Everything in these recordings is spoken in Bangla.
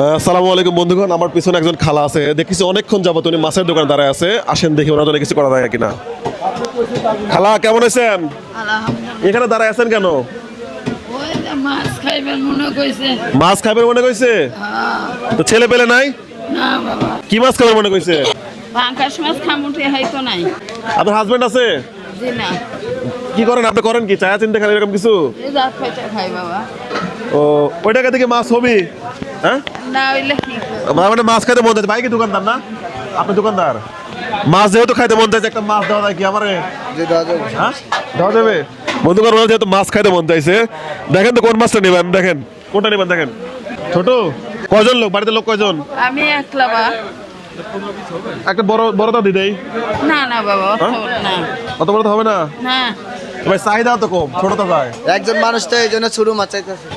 আসসালামু আলাইকুম বন্ধুগণ আমার পিছনে একজন খালা আছে। দেখছি অনেকক্ষণ যাবত উনি মাছের দোকান দাঁড়ায় আছে। আসেন দেখি ওনার জন্য কিছু করা যায় কিনা। খালা কেমন আছেন? এখানে দাঁড়ায় আছেন কেন? মাছ খাইবেন মনে কইছে। কইছে? তো ছেলে পেলে নাই? কি মাছ খাবেন মনে কইছে? পাঙ্কাশ মাছ খামুটি হয়তো নাই। আপনার হাজবেন্ড আছে? কি করেন? আপনি করেন কি? চায়া চিন্তা খালি এরকম কিছু? খাই বাবা? ও ওই টাকা থেকে মাছ হবি? হ্যাঁ? না হইলে মানে মাছ খাইতে মন চাইছে। ভাই কি দোকানদার না? আপনি দোকানদার? মাছ যেহেতু খাইতে মন চাইছে একটা মাছ দেওয়া যায় কি আমারে? হ্যাঁ? দেওয়া যাবে? বন্ধুগণ ওনার যেহেতু মাছ খাইতে মন চাইছে দেখেন তো কোন মাছটা নেবেন দেখেন। কোনটা নেবেন দেখেন। ছোট কয়জন লোক? বাড়িতে লোক কয়জন? আমি একলা বা। একটা বড় বড়টা দি দেই। না না বাবা অত না। অত বড় তো হবে না? না। ভাই চাহিদা তো কম ছোটটা যায় একজন মানুষ তো এই জন্য শুরু মাছ চাইতেছে।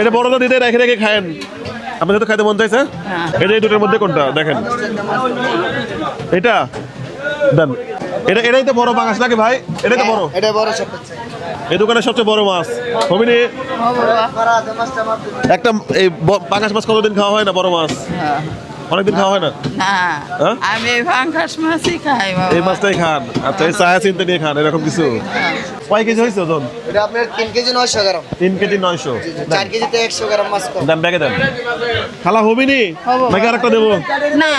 এটা বড়টা দিতে রেখে রেখে খায়েন। আপনি তো খাইতে মন চাইছে। হ্যাঁ। এটা এই দুটোর মধ্যে কোনটা? দেখেন। এটা? দেন। এটা এটাই তো বড় মাছ নাকি ভাই? এটাই তো বড়। এটা বড় সব এই দোকানের সবচেয়ে বড় মাছ। হবিনি একটা এই বাঙাশ পাঙাশ মাছ কতদিন খাওয়া হয় না বড় মাছ? হ্যাঁ। অনেকদিন খাওয়া হয় না? না। হ্যাঁ? আমি পাঙ্কাশ মাছই খাই বাবা। এই মাছটাই খান। আচ্ছা এই চায়া চিনতে নিয়ে খান এরকম কিছু। কয় কেজি হয়েছে ওজন? এটা আপনার তিন কেজি নয়শো গ্রাম। তিন কেজি নয়শো। চার কেজিতে একশো গ্রাম মাছ কম। দেন ব্যাগে দেন। খালা হবি নি হব। নাকি আরেকটা দেবো? না।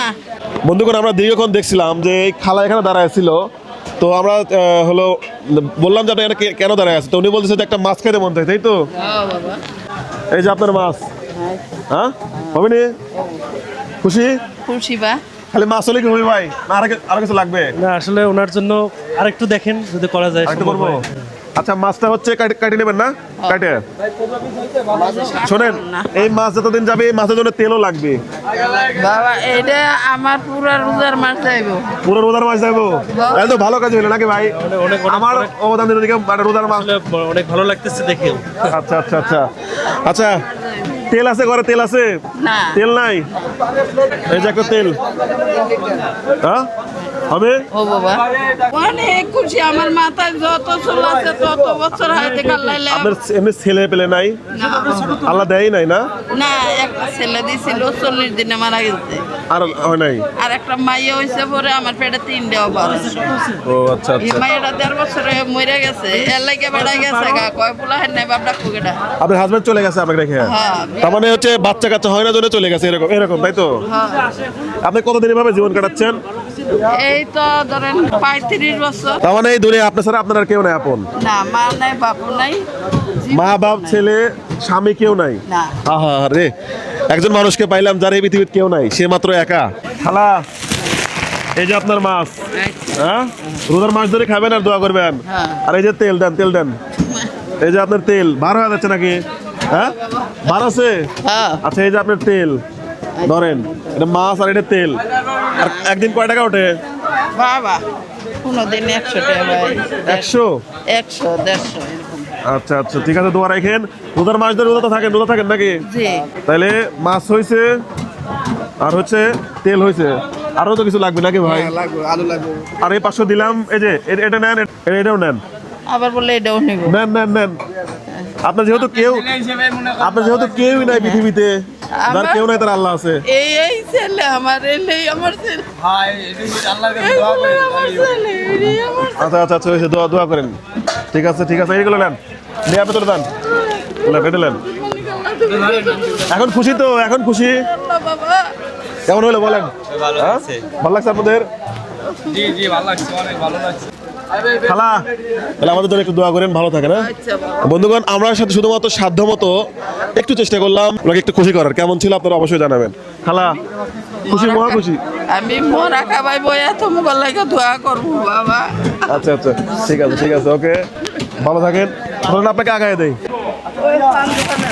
বন্ধুগণ আমরা দীর্ঘক্ষণ দেখছিলাম যে এই খালা এখানে দাঁড়ায় ছিল। তো আমরা হলো বললাম যে আপনি কে- কেন দাঁড়ায় আছে তো উনি বলতেছে যে একটা মাছ খেতে মন চাই তাই তো? এই যে আপনার মাছ। হ্যাঁ। হবে নি খুশি? খুশি বা। খালি মাছ হলে কি হবে ভাই? না আর আরও কিছু লাগবে? না আসলে ওনার জন্য আরেকটু দেখেন যদি করা যায় সম্ভব করব? আচ্ছা মাছটা হচ্ছে কাটি কাটি নেবেন না? কাটে। শোনেন এই মাছ যতদিন যাবে এই মাছের জন্য তেলও লাগবে। বাবা এটা আমার পুরা রোজার মাছ যাইব। পুরো রোজার মাছ যাব তাহলে তো ভালো কাজ হইল নাকি ভাই? আমার অবদান মানে রোজার মাছ। অনেক ভালো লাগতেছে দেখে আচ্ছা আচ্ছা আচ্ছা। আচ্ছা তেল আছে ঘরে তেল আছে? না। তেল নাই? এই একটা তেল। হ্যাঁ? হবে? ও বাবা। অনেক খুশি আমার মাথায় যত চুল আছে তত বছর হাইতে কাল্লাইলে আপনার এমনি ছেলে পেলে নাই? আল্লাহ দেয় নাই না? না একটা ছেলে দিছিল চল্লিশ দিনে মারা গেছে। আর হয় নাই? আর একটা মাইয়া হয়েছে পরে আমার পেটে তিনটে অভাব ও আচ্ছা আচ্ছা। মাইয়াটা দেড় বছরে মরে গেছে। এর লাগে বেড়া গেছে গা। কয় পোলা হেন নাই বাপটা কুকেটা আপনার হাজবেন্ড চলে গেছে আপনাকে রেখে? হ্যাঁ। তার মানে হচ্ছে বাচ্চা কাচ্চা হয় না জন্য চলে গেছে এরকম এরকম তাই তো? হ্যাঁ। আপনি কতদিন এভাবে জীবন কাটাচ্ছেন? এই তো ধরেন পঁয়ত্রিশ বছর। তার মানে এই দুনিয়া আপনার ছাড়া আপনার আর কেউ নাই আপন? না মা নাই বাপু নাই মা বাপ ছেলে স্বামী কেউ নাই? আহা রে একজন মানুষকে পাইলাম যার এই পৃথিবীর কেউ নাই সে মাত্র একা। খালা এই যে আপনার মাছ হ্যাঁ? রোজার মাছ ধরে খাবেন আর দোয়া করবেন। হ্যাঁ। আর এই যে তেল দেন তেল দেন। এই যে আপনার তেল বার হয়ে যাচ্ছে নাকি? হ্যাঁ? বার আছে? হ্যাঁ। আচ্ছা এই যে আপনার তেল ধরেন এটা মাছ আর এটা তেল। আর একদিন কয় টাকা ওঠে? বাবা কোনোদিন একশো টাকা ভাই। একশো? একশো দেড়শো আচ্ছা আচ্ছা ঠিক আছে দোয়া রাখেন। রোজার মাছ ধরে রোজা তো থাকেন রোজা থাকেন নাকি? জি। তাইলে মাছ হয়েছে আর হচ্ছে তেল হয়েছে আরও তো কিছু লাগবে নাকি ভাই? লাগবে আলু লাগবে। আর এই পাঁচশো দিলাম এই যে এটা নেন এটাও নেন। আবার বলে এটাও নিব। নেন নেন নেন। আপনার যেহেতু কেউ আপনার যেহেতু কেউই নাই পৃথিবীতে যার কেউ নাই তার আল্লাহ আছে। এই এই ছেলে আমার এই আমার ছেলে। এই আমার ছেলে এই আমার আচ্ছা আচ্ছা আচ্ছা দোয়া দোয়া করেন। ঠিক আছে ঠিক আছে এইগুলো নেন। নিয়ে আপনি তুলে দেন নেন, নেন। এখন খুশি তো এখন খুশি। কেমন হলো বলেন? হ্যাঁ? ভালো লাগছে আপনাদের? জি জি ভালো লাগছে অনেক ভালো লাগছে। তাহলে আমাদের জন্য একটু দোয়া করেন ভালো থাকেন হ্যাঁ? আচ্ছা বন্ধুগণ আমরা সাথে শুধুমাত্র সাধ্য মতো একটু চেষ্টা করলাম ওনাকে একটু খুশি করার। কেমন ছিল আপনারা অবশ্যই জানাবেন। খালা খুশি মহা খুশি? আমি মরা খাবাই বইয়া তুমি লাগে দোয়া করব বাবা। আচ্ছা আচ্ছা ঠিক আছে ঠিক আছে ওকে ভালো থাকেন। ধরুন আপনাকে আগায় দেই। দোকানে